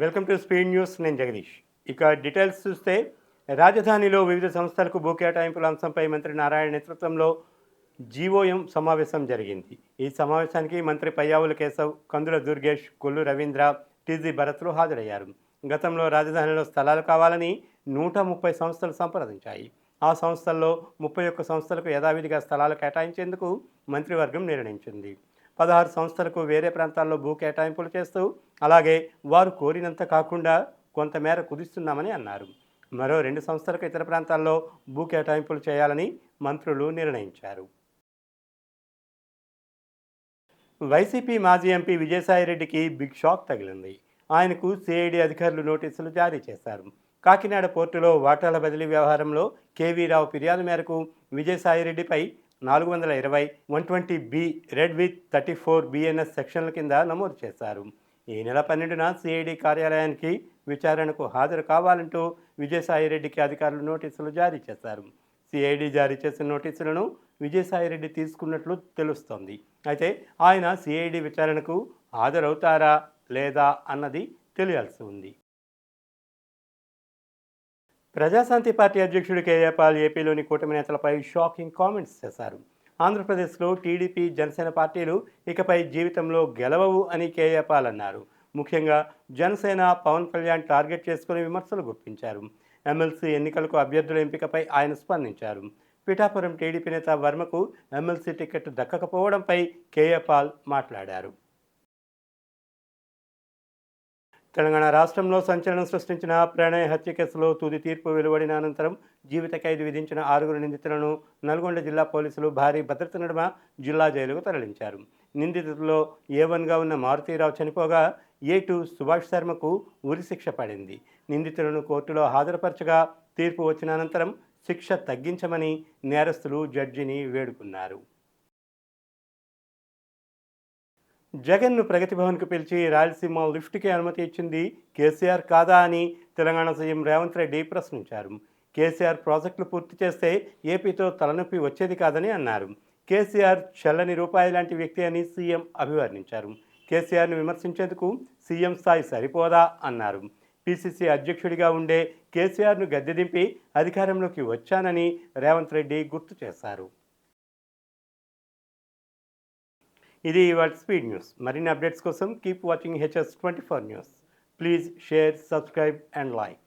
Welcome to speed news నేను జగదీష్. ఇక details చూస్తే రాజధానిలో వివిధ సంస్థలకు భూ కేటాయింపుల అంశంపై మంత్రి నారాయణ నేతృత్వంలో జీఓఎం సమావేశం జరిగింది. ఈ సమావేశానికి మంత్రి పయ్యావుల కేశవ్ కందుల దుర్గేష్ కొల్లు రవీంద్ర టీజీ భరత్లు హాజరయ్యారు. గతంలో రాజధానిలో స్థలాలు కావాలని నూట ముప్పై సంస్థలు సంప్రదించాయి. ఆ సంస్థల్లో ముప్పై ఒక్క సంస్థలకు యథావిధిగా స్థలాలు కేటాయించేందుకు మంత్రివర్గం నిర్ణయించింది. పదహారు సంస్థలకు వేరే ప్రాంతాల్లో భూ కేటాయింపులు చేస్తూ అలాగే వారు కోరినంత కాకుండా కొంతమేర కుదిస్తున్నామని అన్నారు. మరో రెండు సంస్థలకు ఇతర ప్రాంతాల్లో భూ కేటాయింపులు చేయాలని మంత్రులు నిర్ణయించారు. వైసీపీ మాజీ ఎంపీ విజయసాయిరెడ్డికి బిగ్ షాక్ తగిలింది. ఆయనకు సిఐడి అధికారులు నోటీసులు జారీ చేశారు. కాకినాడ పోర్టులో వాటాల బదిలీ వ్యవహారంలో కేవీరావు ఫిర్యాదు మేరకు విజయసాయిరెడ్డిపై నాలుగు వందల ఇరవై one twenty B read with thirty four BNS సెక్షన్ల కింద నమోదు చేశారు. ఈ నెల పన్నెండున సిఐడి కార్యాలయానికి విచారణకు హాజరు కావాలంటూ విజయసాయిరెడ్డికి అధికారులు నోటీసులు జారీ చేశారు. సిఐడి జారీ చేసిన నోటీసులను విజయసాయిరెడ్డి తీసుకున్నట్లు తెలుస్తోంది. అయితే ఆయన సిఐడి విచారణకు హాజరవుతారా లేదా అన్నది తెలియాల్సి ఉంది. ప్రజాశాంతి పార్టీ అధ్యక్షుడు కేఏ పాల్ ఏపీలోని కూటమి నేతలపై షాకింగ్ కామెంట్స్ చేశారు. ఆంధ్రప్రదేశ్లో టీడీపీ జనసేన పార్టీలు ఇకపై జీవితంలో గెలవవు అని కేఏ పాల్ అన్నారు. ముఖ్యంగా జనసేన పవన్ కళ్యాణ్ టార్గెట్ చేసుకుని విమర్శలు గుప్పించారు. ఎమ్మెల్సీ ఎన్నికలకు అభ్యర్థుల ఎంపికపై ఆయన స్పందించారు. పిఠాపురం టీడీపీ నేత వర్మకు ఎమ్మెల్సీ టికెట్ దక్కకపోవడంపై కేఏ పాల్ మాట్లాడారు. తెలంగాణ రాష్ట్రంలో సంచలనం సృష్టించిన ప్రణయ్ హత్య కేసులో తుది తీర్పు వెలువడిన అనంతరం జీవిత ఖైదు విధించిన ఆరుగురు నిందితులను నల్గొండ జిల్లా పోలీసులు భారీ భద్రత నడుమ జిల్లా జైలుకు తరలించారు. నిందితుల్లో ఏ వన్గా ఉన్న మారుతీరావు చనిపోగా ఏ టూ సుభాష్ శర్మకు ఉరిశిక్ష పడింది. నిందితులను కోర్టులో హాజరుపరచగా తీర్పు వచ్చిన అనంతరం శిక్ష తగ్గించమని నేరస్తులు జడ్జిని వేడుకున్నారు. జగన్ను ప్రగతి భవన్కు పిలిచి రాయలసీమ లిఫ్ట్కి అనుమతి ఇచ్చింది కేసీఆర్ కాదా అని తెలంగాణ సీఎం రేవంత్ రెడ్డి ప్రశ్నించారు. కేసీఆర్ ప్రాజెక్టులు పూర్తి చేస్తే ఏపీతో తలనొప్పి వచ్చేది కాదని అన్నారు. కేసీఆర్ చల్లని రూపాయి లాంటి వ్యక్తి అని సీఎం అభివర్ణించారు. కేసీఆర్ను విమర్శించేందుకు సీఎం స్థాయి సరిపోదా అన్నారు. పిసిసి అధ్యక్షుడిగా ఉండే కేసీఆర్ను గద్దెదింపి అధికారంలోకి వచ్చానని రేవంత్ రెడ్డి గుర్తు చేశారు. ఇది ఇవాళ స్పీడ్ న్యూస్. మరిన్ని అప్డేట్స్ కోసం keep watching HS twenty four news. Please share subscribe and like.